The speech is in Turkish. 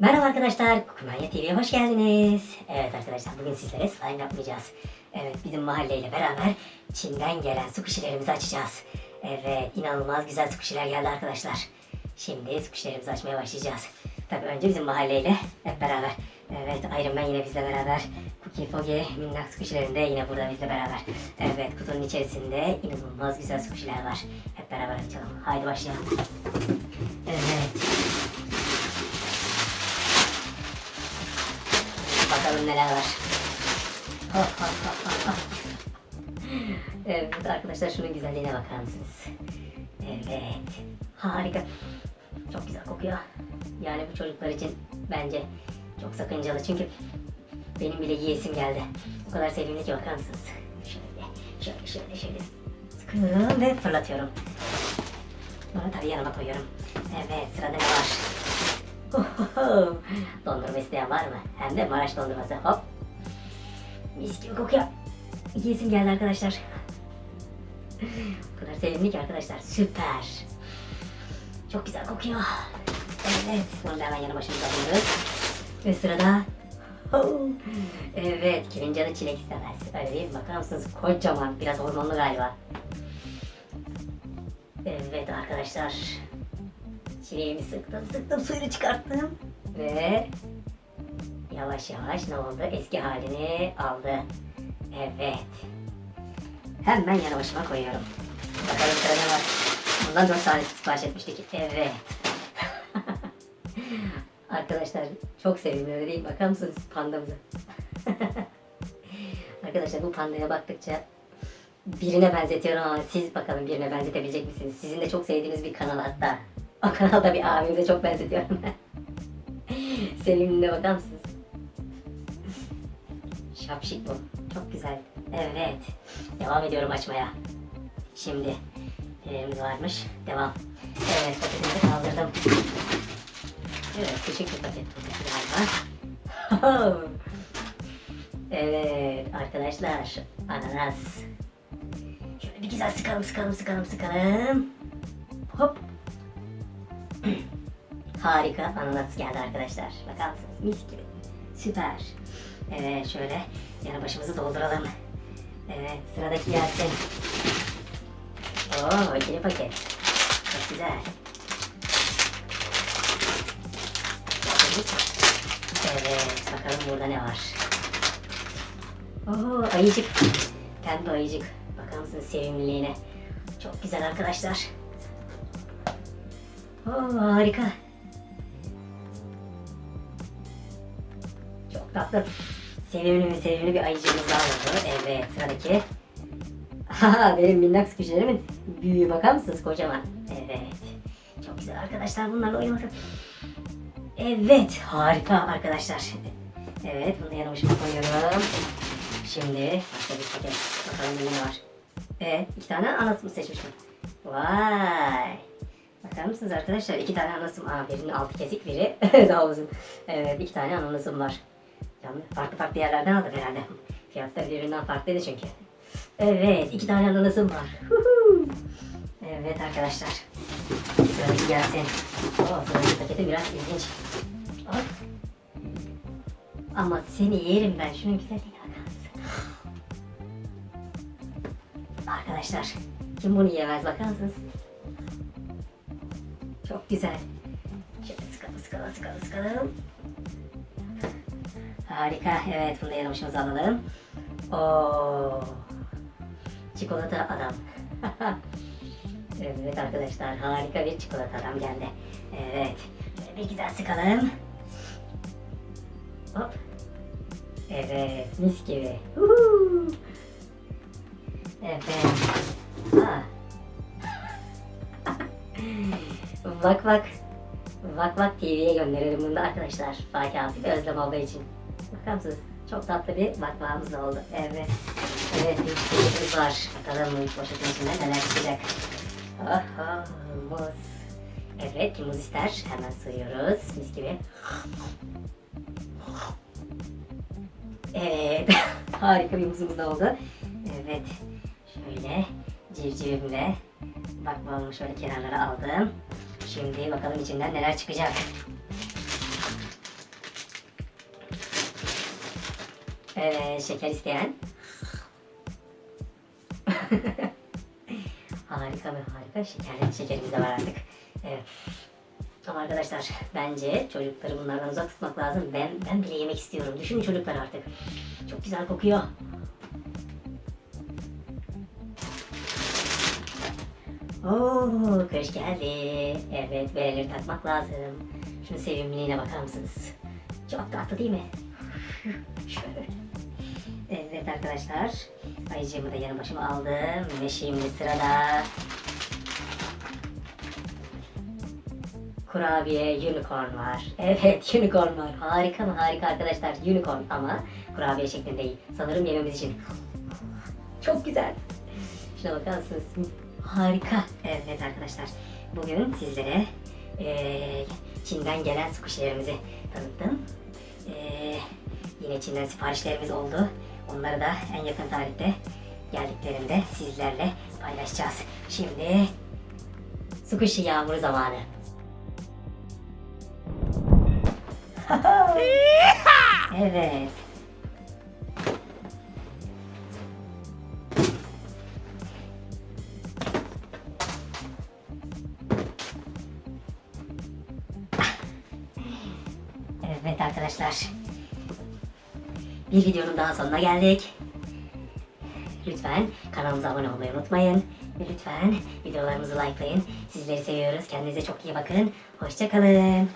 Merhaba arkadaşlar, Kumanya TV'ye hoş geldiniz. Evet arkadaşlar, bugün sizlere slime yapmayacağız. Evet, bizim mahalleyle beraber Çin'den gelen su kuşilerimizi açacağız. Evet, inanılmaz güzel su kuşiler geldi arkadaşlar. Şimdi su kuşilerimizi açmaya başlayacağız. Tabii önce bizim mahalleyle hep beraber. Evet, Iron Man yine bizle beraber. Cookie Foggy, minnak su kuşilerin de yine burada bizle beraber. Evet, kutunun içerisinde inanılmaz güzel su kuşiler var. Hep beraber açalım. Haydi başlayalım. Evet. Neler var. Oh, oh, oh, oh, oh. Evet arkadaşlar şunun güzelliğine bakar mısınız? Evet. Harika. Çok güzel kokuyor. Yani bu çocuklar için bence çok sakıncalı çünkü benim bile yiyesim geldi. O kadar sevimli ki bakar mısınız? Şöyle, şöyle, şöyle, şöyle sıkıyorum ve fırlatıyorum. Bunu tabii yanıma koyuyorum. Evet sırada ne var? Dondurma isteyen var mı? Hem de Maraş dondurması. Hop. Mis gibi kokuyor. Yiyesim geldi arkadaşlar. o kadar sevimli ki arkadaşlar. Süper. Çok güzel kokuyor. Evet. Bunu da hemen yanı başımıza alıyoruz. Ve sırada Evet, kimin canı çilek istemez. Öyle değil? Bakar mısınız? Kocaman, biraz hormonlu galiba. Evet arkadaşlar. Çileğimi sıktım, sıktım, suyunu çıkarttım. Ve yavaş yavaş ne oldu? Eski halini aldı. Evet. Hemen yanı başıma koyuyorum. Bakalım sırada var? Bundan 4 tane sipariş etmiştik. Evet. Arkadaşlar çok sevimli öyle değil? Bakar mısınız pandamıza? Arkadaşlar bu pandaya baktıkça birine benzetiyorum ama siz bakalım birine benzetebilecek misiniz? Sizin de çok sevdiğiniz bir kanal hatta. O kanalda bir abimize çok benzetiyorum ben. Sevimliliğine bakar mısınız? Şapşik bu. Çok güzel. Evet. Devam ediyorum açmaya. Şimdi nelerimiz varmış. Devam. Evet paketimizi kaldırdım. Evet küçük bir paket paketi galiba. evet arkadaşlar ananas. Şöyle bir güzel sıkalım sıkalım sıkalım sıkalım. Hop. Harika ananas geldi arkadaşlar. Bakar mısınız? Mis gibi. Süper. Evet şöyle yanı başımızı dolduralım. Evet sıradaki gelsin. Oo ikili paket. Çok güzel. Evet bakalım burada ne var. Oo ayıcık. Pembe ayıcık. Bakar mısınız sevimliliğine. Çok güzel arkadaşlar. Oo harika. Çok tatlı. Sevimli mi sevimli bir ayıcığımız daha oldu. Evet sıradaki. Haha benim minnak sıkışlarımın büyüğü bakar mısınız kocaman. Evet. Çok güzel arkadaşlar bunlarla oynamak. Evet harika arkadaşlar. Evet bunu da yanıma şimdi koyuyorum. Şimdi başka bir paket. Bakalım ne var. Evet iki tane anasımı seçmiştim. Vay. Bakar mısınız arkadaşlar? İki tane anasım. Aa birinin altı kesik biri daha uzun. Evet iki tane anasım var. Yani farklı farklı yerlerden aldım herhalde. Fiyatları birbirinden farklıydı çünkü. Evet iki tane ananasım var. Evet arkadaşlar. Sıradaki gelsin. Oo, sıradaki paketi biraz ilginç. Hop. Ama seni yerim ben. Şunun güzelliğine bakar? Arkadaşlar kim bunu yemez bakar mısınız? Çok güzel. Şöyle sıkalım sıkalım sıkalım sıkalım. Harika. Evet bunu da yanı başımıza alalım. Oo. Çikolata adam. evet arkadaşlar harika bir çikolata adam geldi. Evet. Bir güzel sıkalım. Hop. Evet mis gibi. Evet. Ha. Bak bak. Bak bak TV'ye gönderelim bunu da arkadaşlar. Fatih Asif Özlem abla için. Bakar? Çok tatlı bir bakmağımız oldu. Evet. Evet bir poşetimiz var. Bakalım poşetin içinde neler çıkacak. Aha muz. Evet kim muz ister? Hemen soyuyoruz. Mis gibi. Evet. Harika bir muzumuz da oldu. Evet. Şöyle civcivimle bakmamı şöyle kenarlara aldım. Şimdi bakalım içinden neler çıkacak. Evet, şeker isteyen. harika ve harika. Şeker, şekerimiz de var artık. Evet. Ama arkadaşlar bence çocukları bunlardan uzak tutmak lazım. Ben ben bile yemek istiyorum. Düşünün çocuklar artık. Çok güzel kokuyor. Oo, kış geldi. Evet, bereleri takmak lazım. Şunun sevimliliğine bakar mısınız? Çok tatlı değil mi? Şöyle. Evet arkadaşlar, ayıcığımı da yanı başıma aldım ve şimdi sırada kurabiye unicorn var. Evet unicorn var. Harika mı harika arkadaşlar unicorn ama kurabiye şeklinde değil. Sanırım yememiz için. Çok güzel. Şuna bakar mısınız? Harika. Evet arkadaşlar. Bugün sizlere eee, Çin'den gelen sukuşilerimizi tanıttım. Eee, yine Çin'den siparişlerimiz oldu. Onları da en yakın tarihte geldiklerinde sizlerle paylaşacağız. Şimdi sukuşi yağmuru zamanı. Evet arkadaşlar. Bir videonun daha sonuna geldik. Lütfen kanalımıza abone olmayı unutmayın. Ve lütfen videolarımızı likelayın. Sizleri seviyoruz. Kendinize çok iyi bakın. Hoşçakalın.